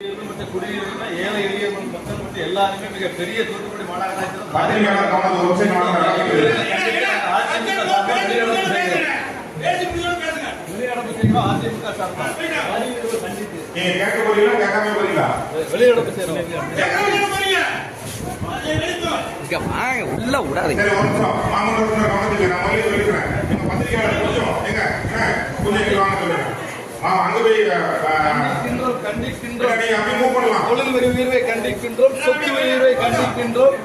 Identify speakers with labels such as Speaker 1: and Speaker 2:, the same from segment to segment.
Speaker 1: ஏழை எளிய மக்கள் மற்றும் எல்லாருமே மிக பெரிய தூத்துக்குடி வெளியிடப்பு
Speaker 2: உள்ள விடாதீங்க
Speaker 3: பத்திரிகையாளர் கொஞ்சம் எங்க கொஞ்சம் அங்க
Speaker 1: கண்டிக்கின்றோம் தொழில் வரி உயர்வை கண்டிக்கின்றோம் சொத்து வரி உயர்வை கண்டிக்கின்றோம்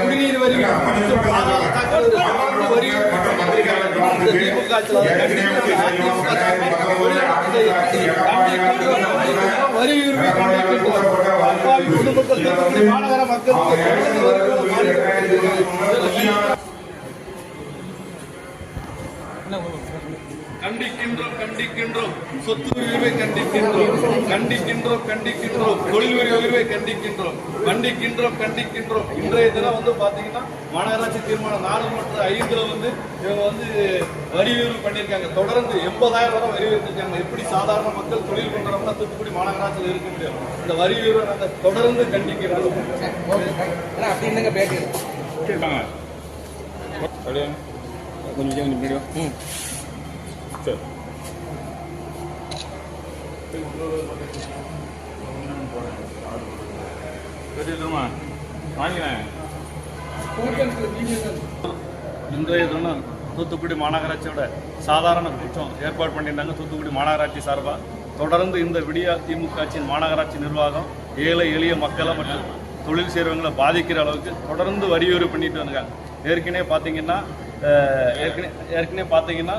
Speaker 1: குடிநீர் வரி வரி. வரி உயர்வை கண்டிக்கின்றோம். மாநகர மக்களுக்கு கண்டிக்கின்றோம் கண்டிக்கின்றோம். சொத்து உயர்வை கண்டிக்கின்றோம் கண்டிக்கின்றோம் கண்டிக்கின்றோம். தொழில் வரி உயர்வை கண்டிக்கின்றோம் கண்டிக்கின்றோம் கண்டிக்கின்றோம். இன்றைய தினம் வந்து பாத்தீங்கன்னா மாநகராட்சி தீர்மானம் நாலு மற்றும் ஐந்துல வந்து இவங்க வந்து வரி உயர்வு பண்ணியிருக்காங்க. தொடர்ந்து எண்பதாயிரம் வரை வரி உயர்த்திருக்காங்க. எப்படி சாதாரண மக்கள் தொழில் பண்றவங்க தூத்துக்குடி மாநகராட்சியில் இருக்க முடியும்? இந்த வரி உயர்வை நாங்கள் தொடர்ந்து கண்டிக்கிறோம்.
Speaker 2: அப்படி என்னங்க பேக்கு
Speaker 4: கொஞ்சம் கொஞ்சம் வீடியோ
Speaker 2: ம்.
Speaker 4: சரி வாங்கினேன்.
Speaker 1: இன்றைய தினம் தூத்துக்குடி மாநகராட்சியோட சாதாரண குற்றம் ஏற்பாடு பண்ணியிருந்தாங்க தூத்துக்குடி மாநகராட்சி சார்பாக தொடர்ந்து இந்த விடியா திமுக ஆட்சியின் மாநகராட்சி நிர்வாகம் ஏழை எளிய மக்களை மற்றும் தொழில் செய்கிறவங்களை பாதிக்கிற அளவுக்கு தொடர்ந்து வரியுறு பண்ணிட்டு வந்தாங்க. ஏற்கனவே பார்த்தீங்கன்னா ஏற்கனவே ஏற்கனவே பார்த்தீங்கன்னா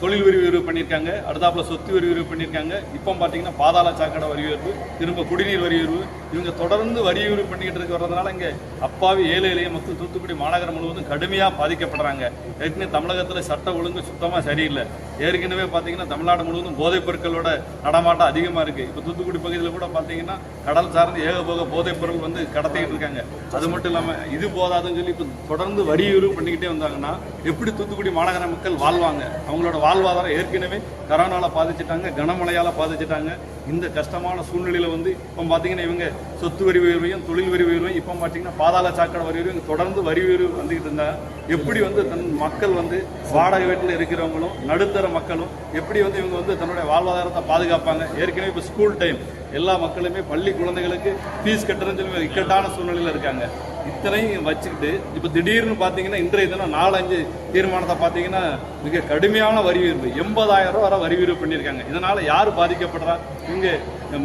Speaker 1: தொழில் வரி உயர்வு பண்ணியிருக்காங்க. அடுத்தாப்புல சொத்து வரி உயர்வு பண்ணியிருக்காங்க. இப்போ பார்த்தீங்கன்னா பாதாள சாக்கடை வரி உயர்வு திரும்ப குடிநீர் வரி உயர்வு இவங்க தொடர்ந்து வரி உயர்வு பண்ணிக்கிட்டு இருக்க வர்றதுனால இங்கே அப்பாவி ஏழை எளிய மக்கள் தூத்துக்குடி மாநகரம் முழுவதும் கடுமையாக பாதிக்கப்படுறாங்க. ஏற்கனவே தமிழகத்தில் சட்ட ஒழுங்கு சுத்தமாக சரியில்லை. ஏற்கனவே பார்த்தீங்கன்னா தமிழ்நாடு முழுவதும் போதைப் பொருட்களோட நடமாட்டம் அதிகமாக இருக்குது இப்போ தூத்துக்குடி பகுதியில் கூட பார்த்தீங்கன்னா கடல் சார்ந்து ஏகபோக போதைப் பொருள் வந்து கடத்திக்கிட்டு இருக்காங்க. அது மட்டும் இல்லாமல் இது போதாதுன்னு சொல்லி இப்போ தொடர்ந்து வரி உயர்வு பண்ணிக்கிட்டே வந்தாங்கன்னா எப்படி தூத்துக்குடி மாநகர மக்கள் வாழ்வாங்க? அவங்களோட வாழ்வாதாரம் ஏற்கனவே கரோனால பாதிச்சிட்டாங்க கனமழையால பாதிச்சிட்டாங்க. இந்த கஷ்டமான சூழ்நிலையில வந்து இப்போ பார்த்தீங்கன்னா இவங்க சொத்து வரி உயர்வையும் தொழில் வரி உயர்வையும் இப்போ பார்த்தீங்கன்னா பாதாள சாக்கடை வரி உயர்வு தொடர்ந்து வரி உயர்வு வந்துகிட்டு இருந்தாங்க எப்படி வந்து தன் மக்கள் வந்து வாடகை வீட்டில் இருக்கிறவங்களும் நடுத்தர மக்களும் எப்படி வந்து இவங்க வந்து தன்னுடைய வாழ்வாதாரத்தை பாதுகாப்பாங்க? ஏற்கனவே இப்போ ஸ்கூல் டைம் எல்லா மக்களுமே பள்ளி குழந்தைகளுக்கு ஃபீஸ் கட்டுறதுன்னு சொல்லி இக்கட்டான சூழ்நிலையில் இருக்காங்க. இத்தனையும் வச்சுக்கிட்டு இப்போ திடீர்னு பார்த்தீங்கன்னா இன்றைய தினம் நாலஞ்சு தீர்மானத்தை பார்த்தீங்கன்னா மிக கடுமையான வரி உயர்வு. எண்பதாயிரம் ரூபா வரை வரி உயர்வு பண்ணியிருக்காங்க. இதனால யார் பாதிக்கப்படுறா? இங்கே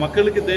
Speaker 1: மக்களுக்கு தேவை